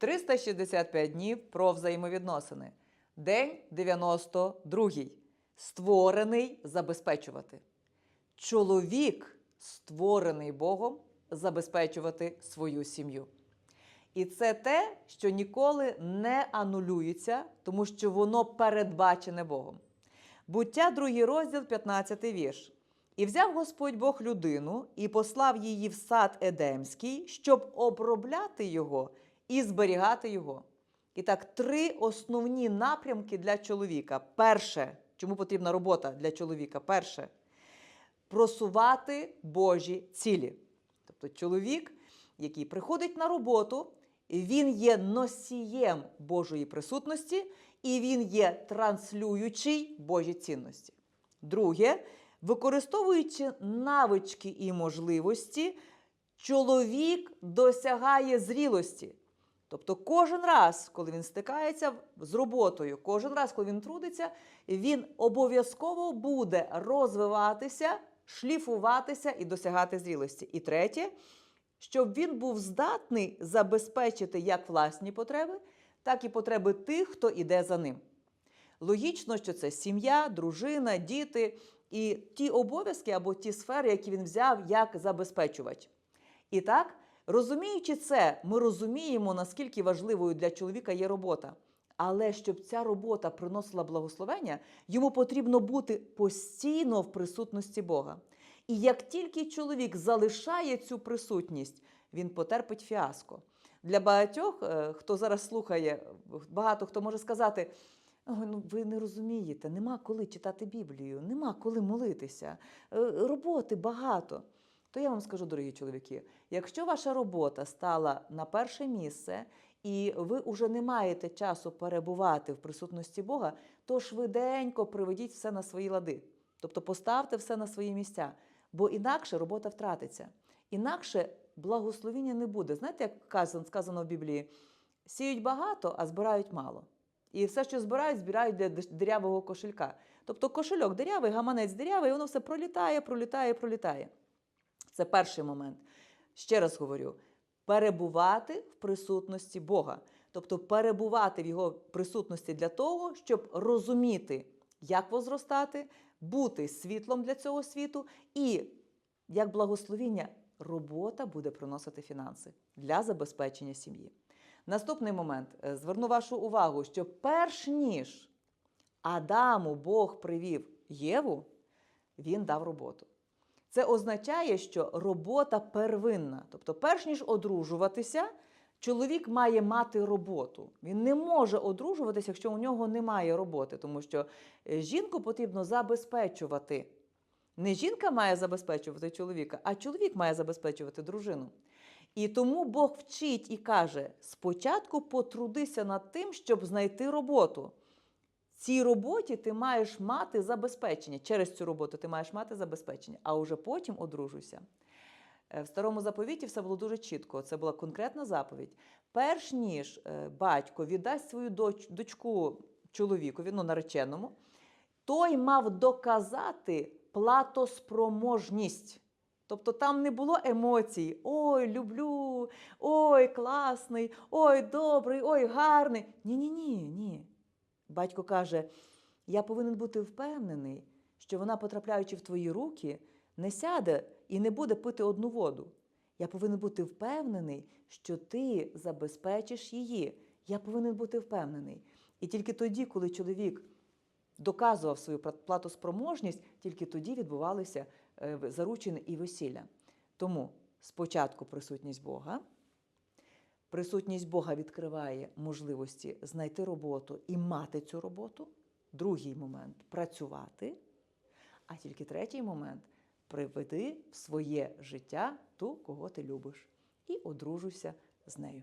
365 днів про взаємовідносини. День 92. Створений забезпечувати. Чоловік створений Богом забезпечувати свою сім'ю. І це те, що ніколи не анулюється, тому що воно передбачене Богом. Буття, другий розділ, 15 вірш. І взяв Господь Бог людину і послав її в сад Едемський, щоб обробляти його і зберігати його. І так, три основні напрямки для чоловіка. Перше, чому потрібна робота для чоловіка? Перше просувати Божі цілі. Тобто чоловік, який приходить на роботу, він є носієм Божої присутності і він є транслюючий Божі цінності. Друге, використовуючи навички і можливості, чоловік досягає зрілості. Тобто кожен раз, коли він стикається з роботою, кожен раз, коли він трудиться, він обов'язково буде розвиватися, шліфуватися і досягати зрілості. І третє, щоб він був здатний забезпечити як власні потреби, так і потреби тих, хто іде за ним. Логічно, що це сім'я, дружина, діти і ті обов'язки або ті сфери, які він взяв як забезпечувач. І так, розуміючи це, ми розуміємо, наскільки важливою для чоловіка є робота. Але щоб ця робота приносила благословення, йому потрібно бути постійно в присутності Бога. І як тільки чоловік залишає цю присутність, він потерпить фіаско. Для багатьох, е, хто зараз слухає, багато хто може сказати: ну ви не розумієте, нема коли читати Біблію, нема коли молитися, е, роботи багато. То я вам скажу, дорогі чоловіки, якщо ваша робота стала на перше місце, і ви вже не маєте часу перебувати в присутності Бога, то швиденько приведіть все на свої лади. Тобто поставте все на свої місця, бо інакше робота втратиться. Інакше благословіння не буде. Знаєте, як казано- сказано в Біблії, сіють багато, а збирають мало. І все, що збирають, збирають для дирявого кошелька. Тобто кошельок дирявий, гаманець дирявий, і воно все пролітає, пролітає, пролітає. Це перший момент. Ще раз говорю: перебувати в присутності Бога. Тобто перебувати в Його присутності для того, щоб розуміти, як возростати, бути світлом для цього світу, і як благословіння, робота буде приносити фінанси для забезпечення сім'ї. Наступний момент. Е, Зверну вашу увагу, що перш ніж Адаму Бог привів Єву, він дав роботу. Це означає, що робота первинна. Тобто, перш ніж одружуватися, чоловік має мати роботу. Він не може одружуватися, якщо у нього немає роботи, тому що е, жінку потрібно забезпечувати. Не жінка має забезпечувати чоловіка, а чоловік має забезпечувати дружину. І тому Бог вчить і каже: спочатку потрудися над тим, щоб знайти роботу. Цій роботі ти маєш мати забезпечення. Через цю роботу ти маєш мати забезпечення, а вже потім одружуйся. Е, В старому заповіті все було дуже чітко. Це була конкретна заповідь. Перш ніж е, батько віддасть свою доч- дочку чоловікові, ну нареченому, той мав доказати платоспроможність. Тобто там не було емоцій: ой, люблю, ой, класний, ой, добрий, ой, гарний. Ні, ні, ні, ні. Батько каже: я повинен бути впевнений, що вона, потрапляючи в твої руки, не сяде і не буде пити одну воду. Я повинен бути впевнений, що ти забезпечиш її. Я повинен бути впевнений. І тільки тоді, коли чоловік доказував свою пла- платоспроможність, тільки тоді відбувалися е, заручини і весілля. Тому спочатку присутність Бога. Присутність Бога відкриває можливості знайти роботу і мати цю роботу. Другий момент працювати. А тільки третій момент приведи в своє життя ту, кого ти любиш, і одружуйся з нею.